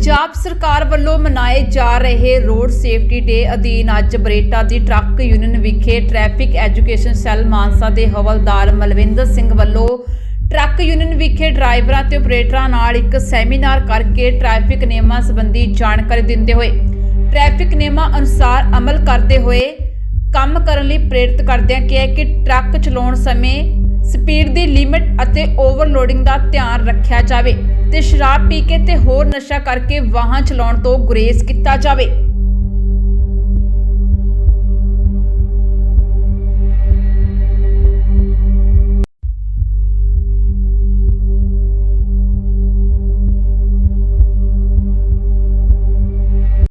ਪੰਜਾਬ ਸਰਕਾਰ ਵੱਲੋਂ ਮਨਾਏ ਜਾ ਰਹੇ ਰੋਡ ਸੇਫਟੀ ਡੇ ਅਧੀਨ ਅੱਜ ਬਰੇਟਾ ਦੀ ਟਰੱਕ ਯੂਨੀਅਨ ਵਿਖੇ ਟ੍ਰੈਫਿਕ ਐਜੂਕੇਸ਼ਨ ਸੈੱਲ ਮਾਨਸਾ ਦੇ ਹਵਲਦਾਰ ਮਲਵਿੰਦਰ ਸਿੰਘ ਵੱਲੋਂ ਟਰੱਕ ਯੂਨੀਅਨ ਵਿਖੇ ਡਰਾਈਵਰਾਂ ਤੇ ਆਪਰੇਟਰਾਂ ਨਾਲ ਇੱਕ ਸੈਮੀਨਾਰ ਕਰਕੇ ਟ੍ਰੈਫਿਕ ਨਿਯਮਾਂ ਸੰਬੰਧੀ ਜਾਣਕਾਰੀ ਦਿੰਦੇ ਹੋਏ, ਟ੍ਰੈਫਿਕ ਨਿਯਮਾਂ ਅਨੁਸਾਰ ਅਮਲ ਕਰਦੇ ਹੋਏ ਕੰਮ ਕਰਨ ਲਈ ਪ੍ਰੇਰਿਤ ਕਰਦਿਆਂ ਕਿਹਾ ਕਿ ਟਰੱਕ ਚਲਾਉਣ ਸਮੇਂ ਸਪੀਡ ਦੀ ਲਿਮਿਟ ਅਤੇ ਓਵਰਲੋਡਿੰਗ ਦਾ ਧਿਆਨ ਰੱਖਿਆ ਜਾਵੇ ਤੇ ਸ਼ਰਾਬ ਪੀ ਕੇ ਤੇ ਹੋਰ ਨਸ਼ਾ ਕਰਕੇ ਵਾਹਨ ਚਲਾਉਣ ਤੋਂ ਗੁਰੇਜ਼ ਕੀਤਾ ਜਾਵੇ।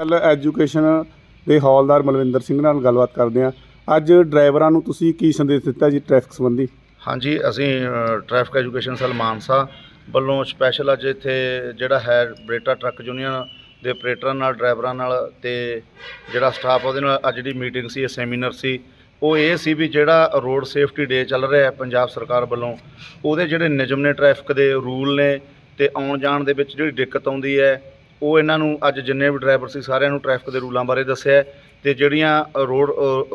ਕੱਲ ਐਜੂਕੇਸ਼ਨ ਦੇ ਹੌਲਦਾਰ ਮਲਵਿੰਦਰ ਸਿੰਘ ਨਾਲ ਗੱਲਬਾਤ ਕਰਦੇ ਆ ਅੱਜ ਡਰਾਈਵਰਾਂ ਨੂੰ ਤੁਸੀਂ ਕੀ ਸੰਦੇਸ਼ ਦਿੱਤਾ ਜੀ ਟ੍ਰੈਫਿਕ ਸੰਬੰਧੀ? ਹਾਂਜੀ ਅਸੀਂ ਅ, ਟ੍ਰੈਫਿਕ ਐਜੂਕੇਸ਼ਨ ਸੈਲ ਮਾਨਸਾ ਵੱਲੋਂ ਸਪੈਸ਼ਲ ਅੱਜ ਇੱਥੇ ਜਿਹੜਾ ਹੈ ਬਰੇਟਾ ਟਰੱਕ ਯੂਨੀਅਨ ਦੇ ਆਪਰੇਟਰਾਂ ਨਾਲ ਡਰਾਈਵਰਾਂ ਨਾਲ ਤੇ ਜਿਹੜਾ ਸਟਾਫ ਉਹਦੇ ਨਾਲ ਅੱਜ ਜਿਹੜੀ ਮੀਟਿੰਗ ਸੀ ਇਹ ਸੈਮੀਨਾਰ ਸੀ। ਉਹ ਇਹ ਸੀ ਵੀ ਜਿਹੜਾ ਰੋਡ ਸੇਫਟੀ ਡੇ ਚੱਲ ਰਿਹਾ ਹੈ ਪੰਜਾਬ ਸਰਕਾਰ ਵੱਲੋਂ ਉਹਦੇ ਜਿਹੜੇ ਨਿਯਮ ਨੇ ਟ੍ਰੈਫਿਕ ਦੇ ਰੂਲ ਨੇ ਤੇ ਆਉਣ ਜਾਣ ਦੇ ਵਿੱਚ ਜਿਹੜੀ ਦਿੱਕਤ ਆਉਂਦੀ ਹੈ ਉਹ ਇਹਨਾਂ ਨੂੰ ਅੱਜ ਜਿੰਨੇ ਵੀ ਡਰਾਈਵਰ ਸੀ ਸਾਰਿਆਂ ਨੂੰ ਟ੍ਰੈਫਿਕ ਦੇ ਰੂਲਾਂ ਬਾਰੇ ਦੱਸਿਆ ਹੈ ਤੇ ਜਿਹੜੀਆਂ ਰੋਡ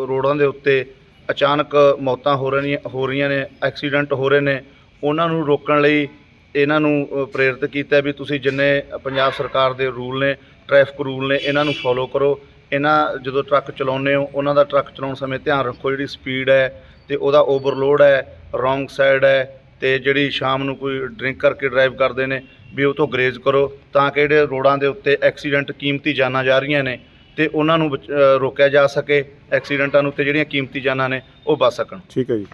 ਰੋਡਾਂ ਦੇ ਉੱਤੇ ਅਚਾਨਕ ਮੌਤਾਂ ਹੋ ਰਹੀਆਂ ਹੋ ਰਹੀਆਂ ਨੇ, ਐਕਸੀਡੈਂਟ ਹੋ ਰਹੇ ਨੇ, ਉਹਨਾਂ ਨੂੰ ਰੋਕਣ ਲਈ ਇਹਨਾਂ ਨੂੰ ਪ੍ਰੇਰਿਤ ਕੀਤਾ ਵੀ ਤੁਸੀਂ ਜਿੰਨੇ ਪੰਜਾਬ ਸਰਕਾਰ ਦੇ ਰੂਲ ਨੇ, ਟ੍ਰੈਫਿਕ ਰੂਲ ਨੇ, ਇਹਨਾਂ ਨੂੰ ਫੋਲੋ ਕਰੋ। ਇਹਨਾਂ ਜਦੋਂ ਟਰੱਕ ਚਲਾਉਂਦੇ ਹੋ, ਉਹਨਾਂ ਦਾ ਟਰੱਕ ਚਲਾਉਣ ਸਮੇਂ ਧਿਆਨ ਰੱਖੋ, ਜਿਹੜੀ ਸਪੀਡ ਹੈ ਤੇ ਉਹਦਾ ਓਵਰਲੋਡ ਹੈ, ਰੋਂਗ ਸਾਈਡ ਹੈ ਤੇ ਜਿਹੜੀ ਸ਼ਾਮ ਨੂੰ ਕੋਈ ਡਰਿੰਕ ਕਰਕੇ ਡਰਾਈਵ ਕਰਦੇ ਨੇ, ਵੀ ਉਹ ਤੋਂ ਗਰੇਜ਼ ਕਰੋ ਤਾਂ ਕਿ ਜਿਹੜੇ ਰੋਡਾਂ ਦੇ ਉੱਤੇ ਐਕਸੀਡੈਂਟ ਕੀਮਤੀ ਜਾਨਾਂ ਜਾ ਰਹੀਆਂ ਨੇ ਤੇ ਉਹਨਾਂ ਨੂੰ ਬਚ- ਅ, ਰੋਕਿਆ ਜਾ ਸਕੇ ਐਕਸੀਡੈਂਟਾਂ ਨੂੰ ਤੇ ਜਿਹੜੀਆਂ ਕੀਮਤੀ ਜਾਨਾਂ ਨੇ ਉਹ ਬਚ ਸਕਣ। ਠੀਕ ਹੈ ਜੀ।